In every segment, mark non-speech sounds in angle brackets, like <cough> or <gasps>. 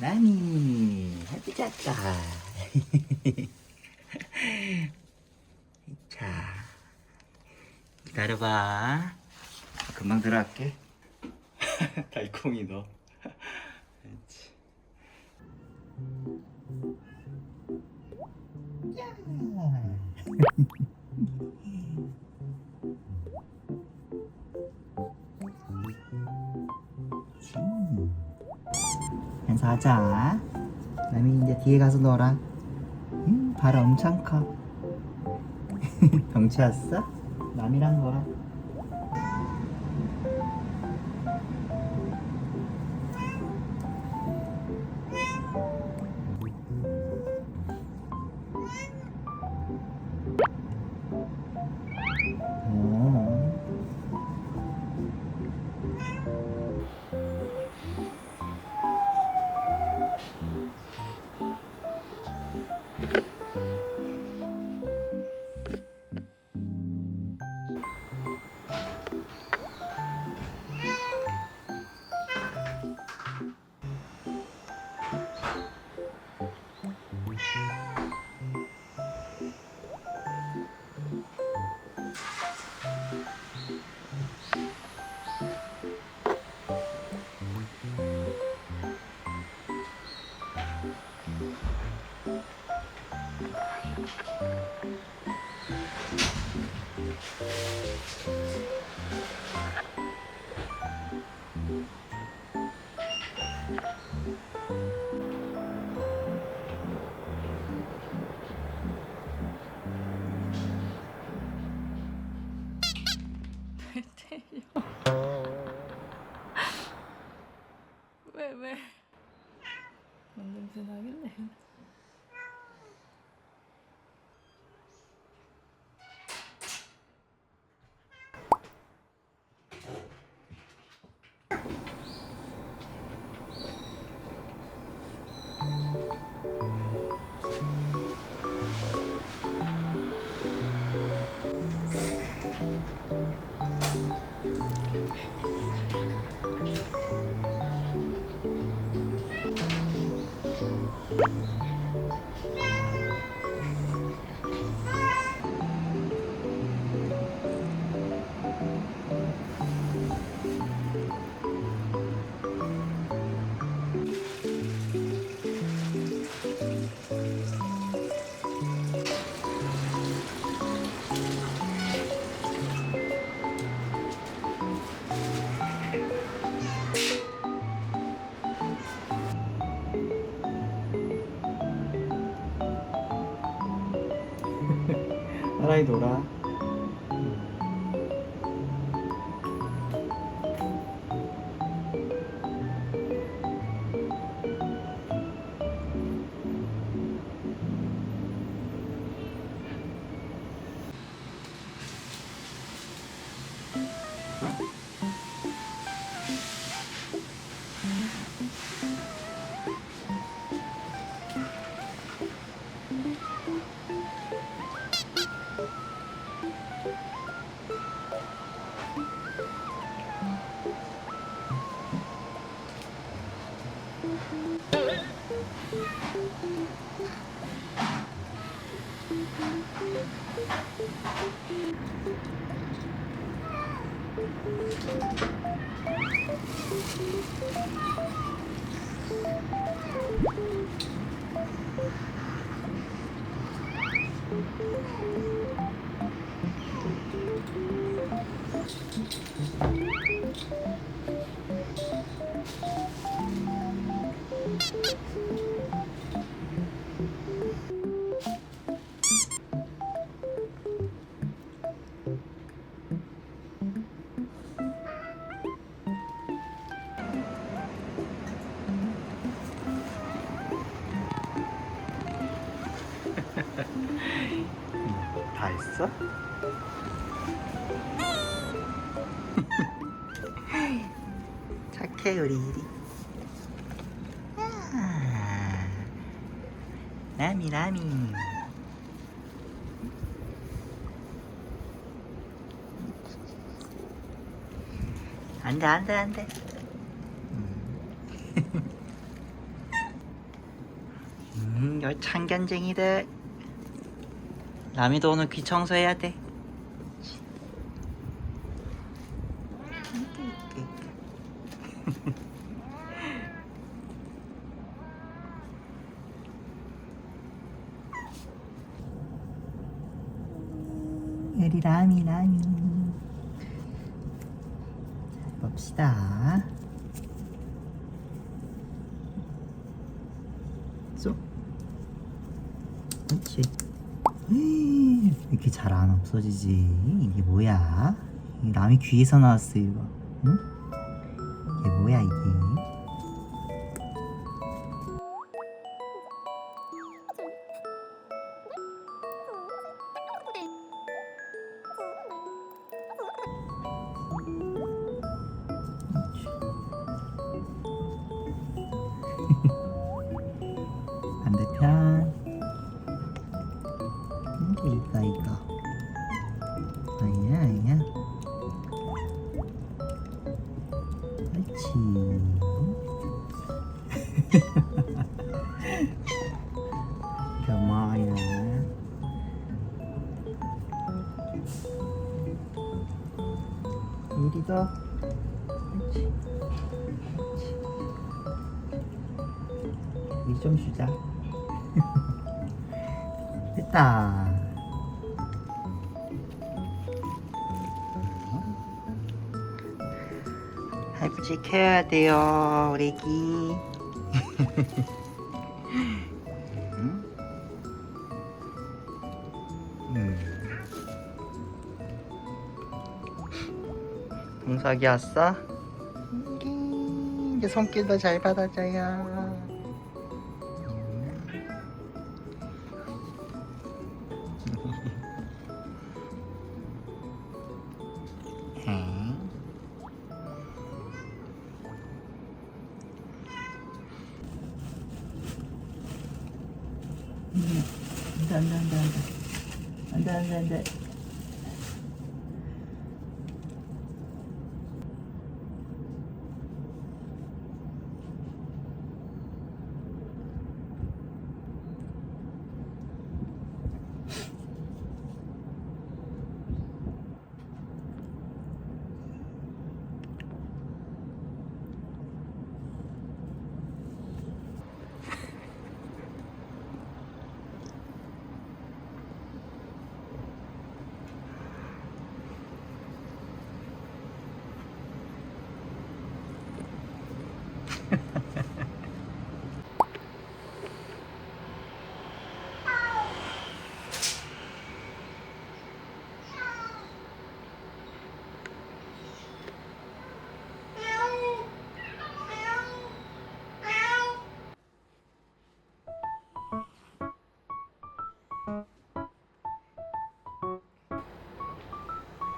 나니 해보자까. <laughs> 자 기다려봐. 금방 들어갈게. <laughs> 달콩이 너 <laughs> 사하자. 남이 이제 뒤에 가서 놀아. 응, 발 엄청 커. <laughs> 덩치 왔어? 남이랑 놀아. 왜 왜? 뭔 냄새 나길래? 나란 했어? <laughs> 착해 우리 이리. 아, 라미 라미. 안돼 안돼 안돼. 음. <laughs> 음, 여 참견쟁이들. 라미도 오늘 귀 청소해야 돼. 우리 라미 라미. 자, 봅시다. 쏙. 그렇지. 에이, <gasps> 이렇게 잘 안 없어지지. 이게 뭐야? 이 남이 귀에서 나왔어 이거. 응? 이게 뭐야 이게? 그렇지. <laughs> 고마워요. 그렇지. 그렇지. 우리 좀 쉬자. <laughs> 됐다. 할부지 켜야 돼요, 우리 애기. 응? 음. 동석이 왔어? 음, 이제 손길도 잘 받아줘요. 안돼 안돼 안돼 안돼 안돼 안돼 안돼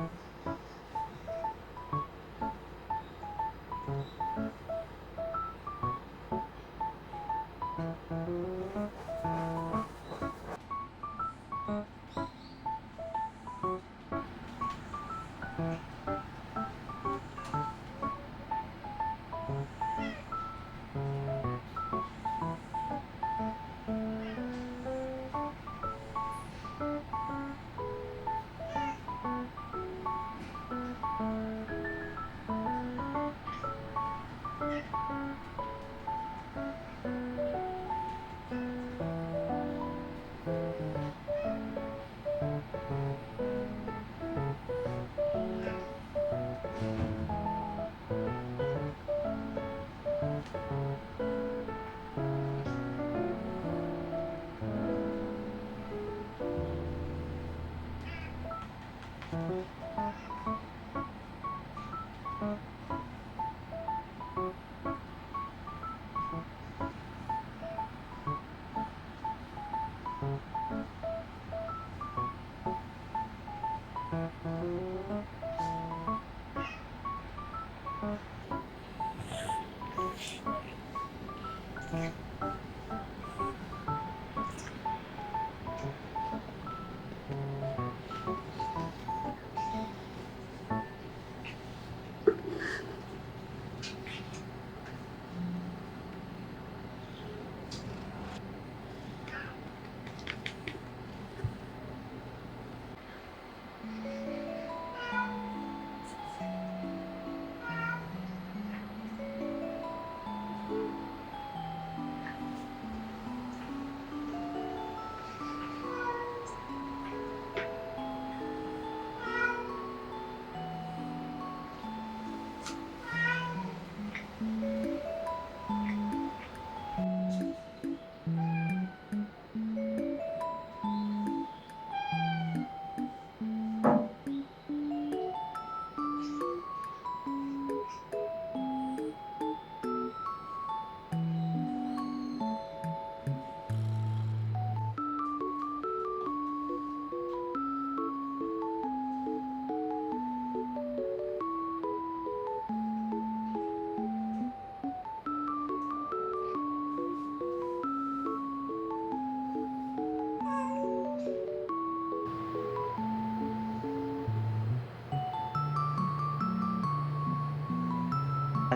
Thank you.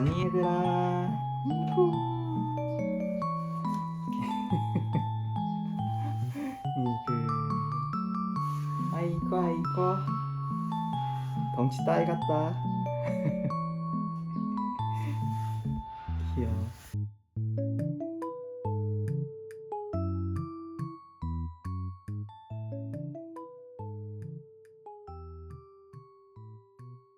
아니 얘들아 이구 아이고 아이고. 덩치 따위 같다 <laughs>